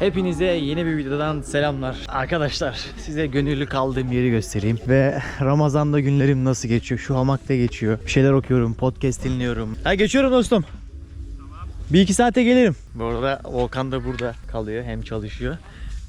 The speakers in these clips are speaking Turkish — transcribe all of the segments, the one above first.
Hepinize yeni bir videodan selamlar. Arkadaşlar size gönüllü kaldığım yeri göstereyim. Ve Ramazan'da günlerim nasıl geçiyor? Şu hamakta geçiyor. Bir şeyler okuyorum, podcast dinliyorum. Ha geçiyorum dostum. Bir iki saate gelirim. Bu arada Volkan da burada kalıyor. Hem çalışıyor.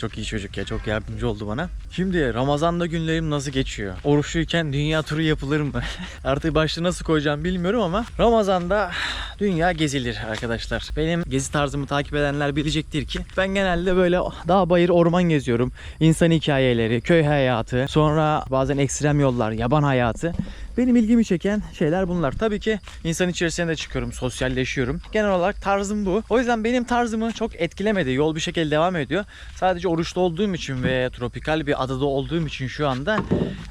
Çok iyi çocuk ya. Çok yardımcı oldu bana. Şimdi Ramazan'da günlerim nasıl geçiyor? Oruçluyken dünya turu yapılır mı? Artık başlığı nasıl koyacağım bilmiyorum ama Ramazan'da dünya gezilir arkadaşlar. Benim gezi tarzımı takip edenler bilecektir ki ben genelde böyle dağ bayır orman geziyorum. İnsan hikayeleri, köy hayatı, sonra bazen ekstrem yollar, yaban hayatı. Benim ilgimi çeken şeyler bunlar. Tabii ki insan içerisine de çıkıyorum, sosyalleşiyorum. Genel olarak tarzım bu. O yüzden benim tarzımı çok etkilemedi. Yol bir şekilde devam ediyor. Sadece oruçlu olduğum için ve tropikal bir adada olduğum için şu anda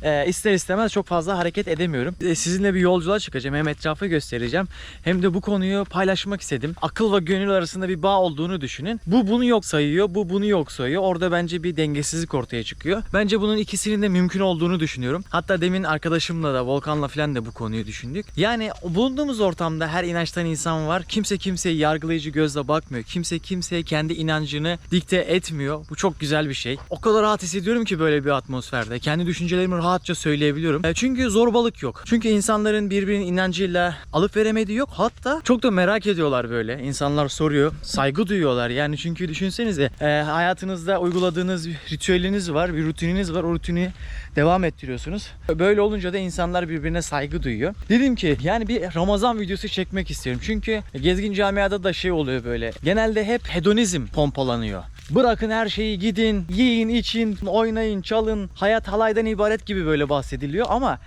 e, ister istemez çok fazla hareket edemiyorum. E, sizinle bir yolculuğa çıkacağım. Hem etrafı göstereceğim hem de bu konuyu paylaşmak istedim. Akıl ve gönül arasında bir bağ olduğunu düşünün. Bu bunu yok sayıyor, bu bunu yok sayıyor. Orada bence bir dengesizlik ortaya çıkıyor. Bence bunun ikisinin de mümkün olduğunu düşünüyorum. Hatta demin arkadaşımla da Volkan'la falan da bu konuyu düşündük. Yani bulunduğumuz ortamda her inançtan insan var. Kimse kimseyi yargılayıcı gözle bakmıyor. Kimse kimseye kendi inancını dikte etmiyor. Bu çok güzel bir şey. O kadar rahat hissediyorum ki böyle bir atmosferde. Kendi düşüncelerimi rahatça söyleyebiliyorum. E, Çünkü zorbalık yok. Çünkü insanların birbirinin inancıyla alıp veremediği yok. Hatta çok da merak ediyorlar böyle. İnsanlar soruyor. Saygı duyuyorlar. Yani çünkü düşünsenize e, hayatınızda uyguladığınız bir ritüeliniz var. Bir rutininiz var. O rutini devam ettiriyorsunuz. Böyle olunca da insanlar birbirine saygı duyuyor. Dedim ki yani bir Ramazan videosu çekmek istiyorum. Çünkü gezgin camiada da şey oluyor böyle. Genelde hep hedonizm pompalanıyor. Bırakın her şeyi gidin, yiyin, için, oynayın, çalın. Hayat halaydan ibaret gibi böyle bahsediliyor ama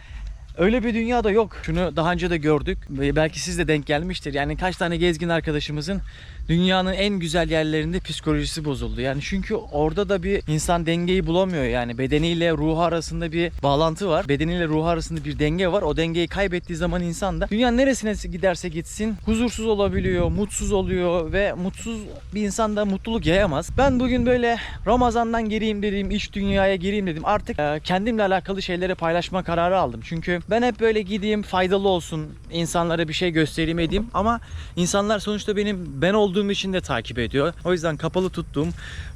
Öyle bir dünyada yok. Şunu daha önce de gördük. Belki siz de denk gelmiştir. Yani kaç tane gezgin arkadaşımızın dünyanın en güzel yerlerinde psikolojisi bozuldu. Yani çünkü orada da bir insan dengeyi bulamıyor. Yani bedeniyle ruhu arasında bir bağlantı var. Bedeniyle ruhu arasında bir denge var. O dengeyi kaybettiği zaman insan da dünyanın neresine giderse gitsin huzursuz olabiliyor, mutsuz oluyor ve mutsuz bir insan da mutluluk yayamaz. Ben bugün böyle Ramazan'dan gireyim dedim, iç dünyaya gireyim dedim. Artık e, kendimle alakalı şeyleri paylaşma kararı aldım. Çünkü ben hep böyle gideyim, faydalı olsun, insanlara bir şey göstereyim edeyim ama insanlar sonuçta benim ben olduğum için de takip ediyor. O yüzden kapalı tuttuğum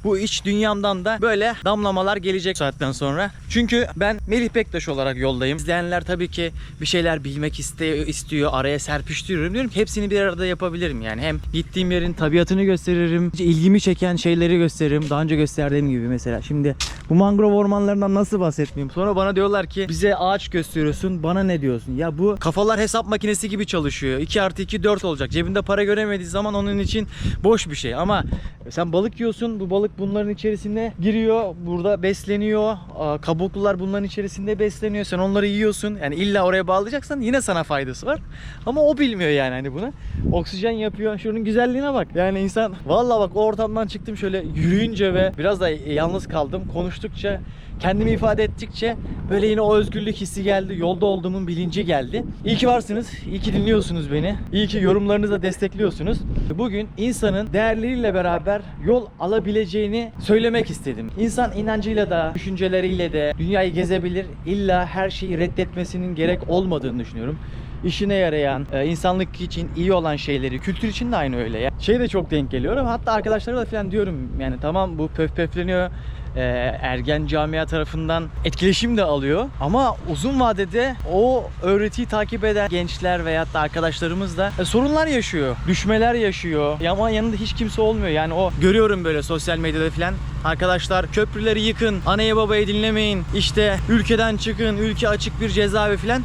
bu iç dünyamdan da böyle damlamalar gelecek saatten sonra. Çünkü ben Melih Bektaş olarak yoldayım. İzleyenler tabii ki bir şeyler bilmek iste, istiyor, araya serpiştiriyorum. Diyorum ki hepsini bir arada yapabilirim yani. Hem gittiğim yerin tabiatını gösteririm, ilgimi çeken şeyleri gösteririm. Daha önce gösterdiğim gibi mesela. Şimdi bu mangrove ormanlarından nasıl bahsetmeyeyim? Sonra bana diyorlar ki bize ağaç gösteriyorsun, bana ne diyorsun? Ya bu kafalar hesap makinesi gibi çalışıyor. 2 artı 2 4 olacak. Cebinde para göremediği zaman onun için boş bir şey. Ama sen balık yiyorsun, bu balık bunların içerisine giriyor, burada besleniyor. Kabuklular bunların içerisinde besleniyor. Sen onları yiyorsun. Yani illa oraya bağlayacaksan yine sana faydası var. Ama o bilmiyor yani hani bunu. Oksijen yapıyor. Şunun güzelliğine bak. Yani insan vallahi bak o ortamdan çıktım şöyle yürüyünce ve biraz da yalnız kaldım. Konuştukça kendimi ifade ettikçe böyle yine o özgürlük hissi geldi. Yolda olduğumun bilinci geldi. İyi ki varsınız. İyi ki dinliyorsunuz beni. İyi ki yorumlarınızla destekliyorsunuz. Bugün insanın değerleriyle beraber yol alabileceğini söylemek istedim. İnsan inancıyla da, düşünceleriyle de dünyayı gezebilir. İlla her şeyi reddetmesinin gerek olmadığını düşünüyorum işine yarayan, e, insanlık için iyi olan şeyleri, kültür için de aynı öyle ya. Şey de çok denk geliyorum. Hatta arkadaşlara da falan diyorum yani tamam bu pöf pöfleniyor. E, ergen camia tarafından etkileşim de alıyor. Ama uzun vadede o öğretiyi takip eden gençler veyahut da arkadaşlarımız da e, sorunlar yaşıyor. Düşmeler yaşıyor. Ya Ama yanında hiç kimse olmuyor. Yani o görüyorum böyle sosyal medyada falan. Arkadaşlar köprüleri yıkın, anaya babaya dinlemeyin. İşte ülkeden çıkın, ülke açık bir cezaevi falan.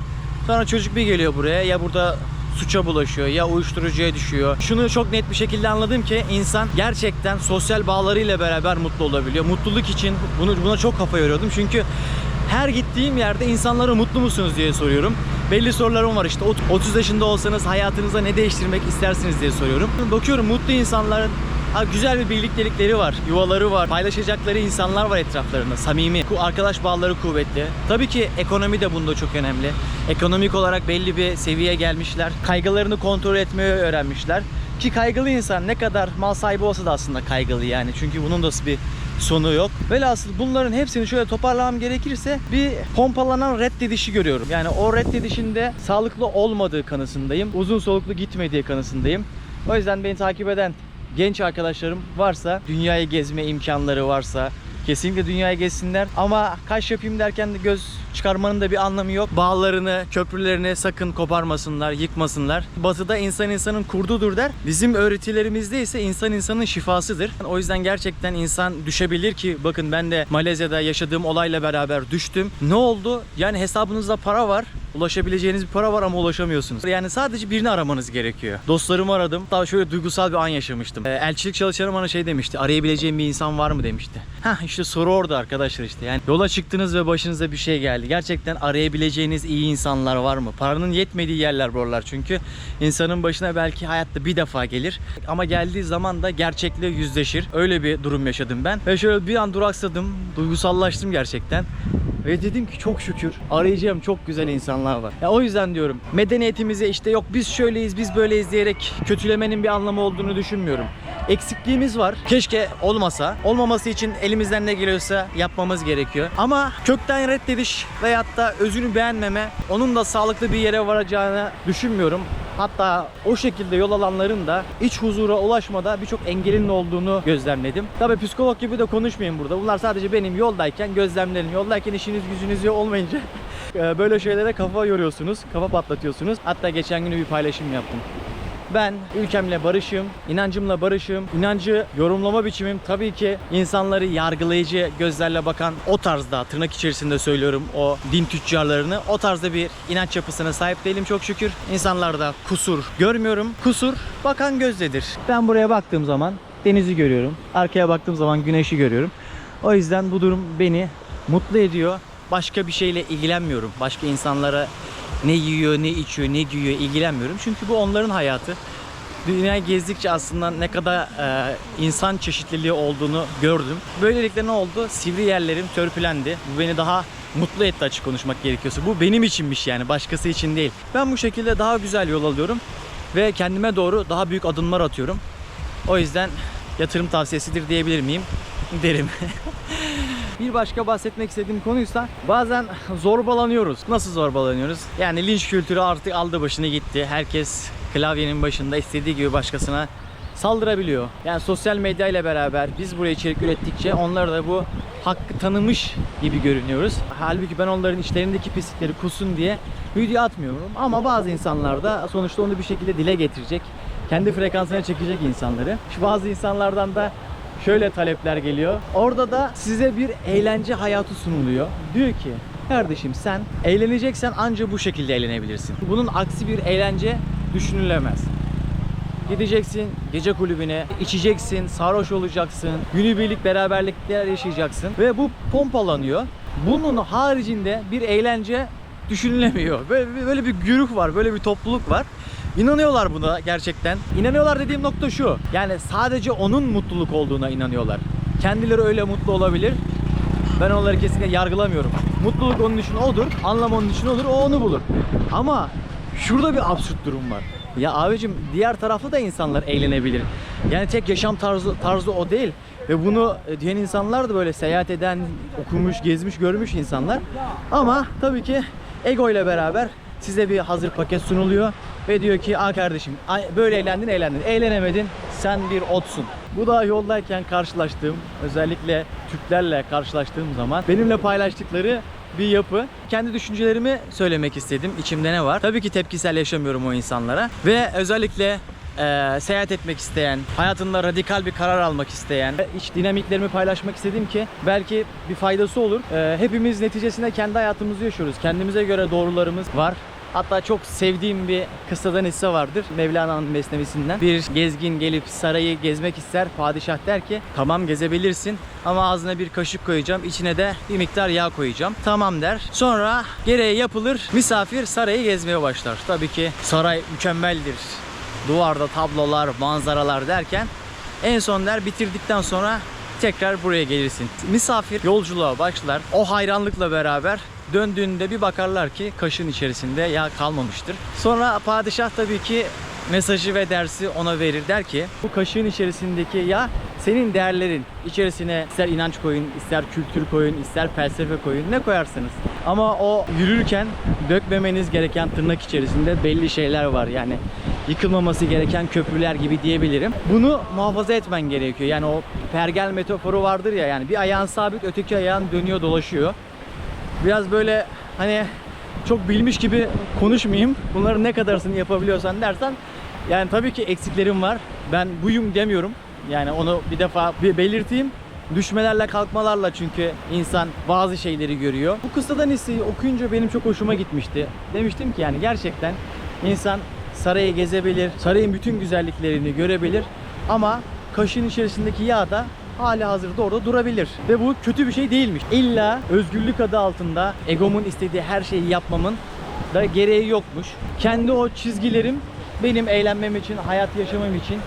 Sonra çocuk bir geliyor buraya ya burada suça bulaşıyor ya uyuşturucuya düşüyor. Şunu çok net bir şekilde anladım ki insan gerçekten sosyal bağlarıyla beraber mutlu olabiliyor. Mutluluk için bunu buna çok kafa yoruyordum. Çünkü her gittiğim yerde insanlara mutlu musunuz diye soruyorum. Belli sorularım var işte. Ot- 30 yaşında olsanız hayatınızda ne değiştirmek istersiniz diye soruyorum. Bakıyorum mutlu insanların Ha, güzel bir birliktelikleri var, yuvaları var, paylaşacakları insanlar var etraflarında, samimi, arkadaş bağları kuvvetli. Tabii ki ekonomi de bunda çok önemli. Ekonomik olarak belli bir seviyeye gelmişler, kaygılarını kontrol etmeyi öğrenmişler. Ki kaygılı insan ne kadar mal sahibi olsa da aslında kaygılı yani. Çünkü bunun da bir sonu yok. Velhasıl bunların hepsini şöyle toparlamam gerekirse bir pompalanan reddedişi görüyorum. Yani o reddedişinde sağlıklı olmadığı kanısındayım. Uzun soluklu gitmediği kanısındayım. O yüzden beni takip eden genç arkadaşlarım varsa, dünyayı gezme imkanları varsa kesinlikle dünyayı gezsinler. Ama kaş yapayım derken de göz çıkarmanın da bir anlamı yok. Bağlarını, köprülerini sakın koparmasınlar, yıkmasınlar. Batıda insan insanın kurdudur der. Bizim öğretilerimizde ise insan insanın şifasıdır. O yüzden gerçekten insan düşebilir ki bakın ben de Malezya'da yaşadığım olayla beraber düştüm. Ne oldu? Yani hesabınızda para var. Ulaşabileceğiniz bir para var ama ulaşamıyorsunuz. Yani sadece birini aramanız gerekiyor. Dostlarımı aradım. Daha şöyle duygusal bir an yaşamıştım. Ee, elçilik çalışanı bana şey demişti. Arayabileceğim bir insan var mı demişti. Hah işte soru orada arkadaşlar işte. Yani yola çıktınız ve başınıza bir şey geldi. Gerçekten arayabileceğiniz iyi insanlar var mı? Paranın yetmediği yerler buralar çünkü. insanın başına belki hayatta bir defa gelir. Ama geldiği zaman da gerçekle yüzleşir. Öyle bir durum yaşadım ben. Ve şöyle bir an duraksadım. Duygusallaştım gerçekten. Ve dedim ki çok şükür arayacağım çok güzel insanlar var. Ya o yüzden diyorum medeniyetimizi işte yok biz şöyleyiz biz böyleyiz diyerek kötülemenin bir anlamı olduğunu düşünmüyorum. Eksikliğimiz var. Keşke olmasa. Olmaması için elimizden ne geliyorsa yapmamız gerekiyor. Ama kökten reddediş veyahut da özünü beğenmeme onun da sağlıklı bir yere varacağını düşünmüyorum. Hatta o şekilde yol alanların da iç huzura ulaşmada birçok engelin olduğunu gözlemledim. Tabii psikolog gibi de konuşmayayım burada. Bunlar sadece benim yoldayken gözlemlerim. Yoldayken işiniz gücünüz olmayınca e, böyle şeylere kafa yoruyorsunuz, kafa patlatıyorsunuz. Hatta geçen günü bir paylaşım yaptım. Ben ülkemle barışım, inancımla barışım. İnancı yorumlama biçimim tabii ki insanları yargılayıcı gözlerle bakan o tarzda tırnak içerisinde söylüyorum o din tüccarlarını o tarzda bir inanç yapısına sahip değilim çok şükür. İnsanlarda kusur görmüyorum. Kusur bakan gözdedir. Ben buraya baktığım zaman denizi görüyorum. Arkaya baktığım zaman güneşi görüyorum. O yüzden bu durum beni mutlu ediyor. Başka bir şeyle ilgilenmiyorum. Başka insanlara ne yiyor, ne içiyor, ne giyiyor ilgilenmiyorum. Çünkü bu onların hayatı. Dünyayı gezdikçe aslında ne kadar e, insan çeşitliliği olduğunu gördüm. Böylelikle ne oldu? Sivri yerlerim törpülendi. Bu beni daha mutlu etti açık konuşmak gerekiyorsa. Bu benim içinmiş yani başkası için değil. Ben bu şekilde daha güzel yol alıyorum ve kendime doğru daha büyük adımlar atıyorum. O yüzden yatırım tavsiyesidir diyebilir miyim? Derim. Bir başka bahsetmek istediğim konuysa bazen zorbalanıyoruz. Nasıl zorbalanıyoruz? Yani linç kültürü artık aldı başını gitti. Herkes klavyenin başında istediği gibi başkasına saldırabiliyor. Yani sosyal medya ile beraber biz buraya içerik ürettikçe onlar da bu hakkı tanımış gibi görünüyoruz. Halbuki ben onların içlerindeki pislikleri kusun diye video atmıyorum. Ama bazı insanlar da sonuçta onu bir şekilde dile getirecek. Kendi frekansına çekecek insanları. Şu bazı insanlardan da şöyle talepler geliyor. Orada da size bir eğlence hayatı sunuluyor. Diyor ki kardeşim sen eğleneceksen anca bu şekilde eğlenebilirsin. Bunun aksi bir eğlence düşünülemez. Gideceksin gece kulübüne, içeceksin, sarhoş olacaksın, günübirlik beraberlikler yaşayacaksın ve bu pompalanıyor. Bunun haricinde bir eğlence düşünülemiyor. Böyle, böyle bir güruh var, böyle bir topluluk var. İnanıyorlar buna gerçekten. İnanıyorlar dediğim nokta şu. Yani sadece onun mutluluk olduğuna inanıyorlar. Kendileri öyle mutlu olabilir. Ben onları kesinlikle yargılamıyorum. Mutluluk onun için odur, anlam onun için olur, o onu bulur. Ama şurada bir absürt durum var. Ya abicim diğer tarafta da insanlar eğlenebilir. Yani tek yaşam tarzı tarzı o değil. Ve bunu e, diyen insanlar da böyle seyahat eden, okumuş, gezmiş, görmüş insanlar. Ama tabii ki ego ile beraber size bir hazır paket sunuluyor ve diyor ki "Aa kardeşim böyle eğlendin eğlendin. Eğlenemedin sen bir otsun." Bu da yoldayken karşılaştığım özellikle Türklerle karşılaştığım zaman benimle paylaştıkları bir yapı. Kendi düşüncelerimi söylemek istedim. İçimde ne var? Tabii ki tepkisel yaşamıyorum o insanlara. Ve özellikle e, seyahat etmek isteyen, hayatında radikal bir karar almak isteyen, iç dinamiklerimi paylaşmak istedim ki belki bir faydası olur. E, hepimiz neticesinde kendi hayatımızı yaşıyoruz. Kendimize göre doğrularımız var. Hatta çok sevdiğim bir kıssadan hisse vardır. Mevlana'nın mesnevisinden. Bir gezgin gelip sarayı gezmek ister. Padişah der ki tamam gezebilirsin ama ağzına bir kaşık koyacağım. içine de bir miktar yağ koyacağım. Tamam der. Sonra gereği yapılır. Misafir sarayı gezmeye başlar. Tabii ki saray mükemmeldir. Duvarda tablolar, manzaralar derken en son der bitirdikten sonra tekrar buraya gelirsin. Misafir yolculuğa başlar. O hayranlıkla beraber döndüğünde bir bakarlar ki kaşın içerisinde yağ kalmamıştır. Sonra padişah tabii ki mesajı ve dersi ona verir. Der ki bu kaşığın içerisindeki yağ senin değerlerin. İçerisine ister inanç koyun, ister kültür koyun, ister felsefe koyun ne koyarsınız. Ama o yürürken dökmemeniz gereken tırnak içerisinde belli şeyler var. Yani yıkılmaması gereken köprüler gibi diyebilirim. Bunu muhafaza etmen gerekiyor. Yani o pergel metaforu vardır ya yani bir ayağın sabit öteki ayağın dönüyor dolaşıyor. Biraz böyle hani çok bilmiş gibi konuşmayayım. Bunların ne kadarsını yapabiliyorsan dersen yani tabii ki eksiklerim var. Ben buyum demiyorum. Yani onu bir defa bir belirteyim. Düşmelerle kalkmalarla çünkü insan bazı şeyleri görüyor. Bu kıssadan hisseyi okuyunca benim çok hoşuma gitmişti. Demiştim ki yani gerçekten insan sarayı gezebilir, sarayın bütün güzelliklerini görebilir ama kaşın içerisindeki yağ da hali hazırda orada durabilir. Ve bu kötü bir şey değilmiş. İlla özgürlük adı altında egomun istediği her şeyi yapmamın da gereği yokmuş. Kendi o çizgilerim benim eğlenmem için, hayat yaşamam için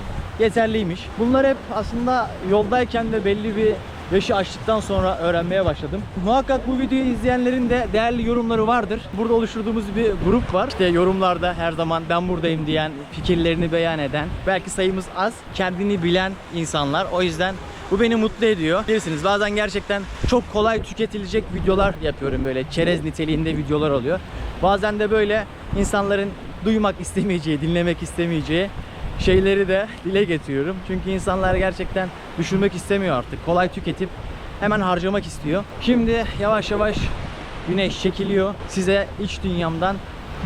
yeterliymiş. Bunlar hep aslında yoldayken de belli bir yaşı aştıktan sonra öğrenmeye başladım. Muhakkak bu videoyu izleyenlerin de değerli yorumları vardır. Burada oluşturduğumuz bir grup var. İşte yorumlarda her zaman ben buradayım diyen, fikirlerini beyan eden, belki sayımız az, kendini bilen insanlar. O yüzden bu beni mutlu ediyor. Bilirsiniz bazen gerçekten çok kolay tüketilecek videolar yapıyorum böyle çerez niteliğinde videolar oluyor. Bazen de böyle insanların duymak istemeyeceği, dinlemek istemeyeceği şeyleri de dile getiriyorum. Çünkü insanlar gerçekten düşünmek istemiyor artık. Kolay tüketip hemen harcamak istiyor. Şimdi yavaş yavaş güneş çekiliyor. Size iç dünyamdan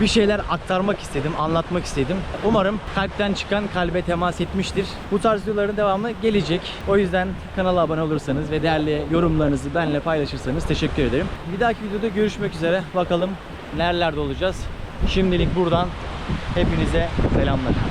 bir şeyler aktarmak istedim, anlatmak istedim. Umarım kalpten çıkan kalbe temas etmiştir. Bu tarz videoların devamı gelecek. O yüzden kanala abone olursanız ve değerli yorumlarınızı benimle paylaşırsanız teşekkür ederim. Bir dahaki videoda görüşmek üzere. Bakalım nerelerde olacağız. Şimdilik buradan hepinize selamlar.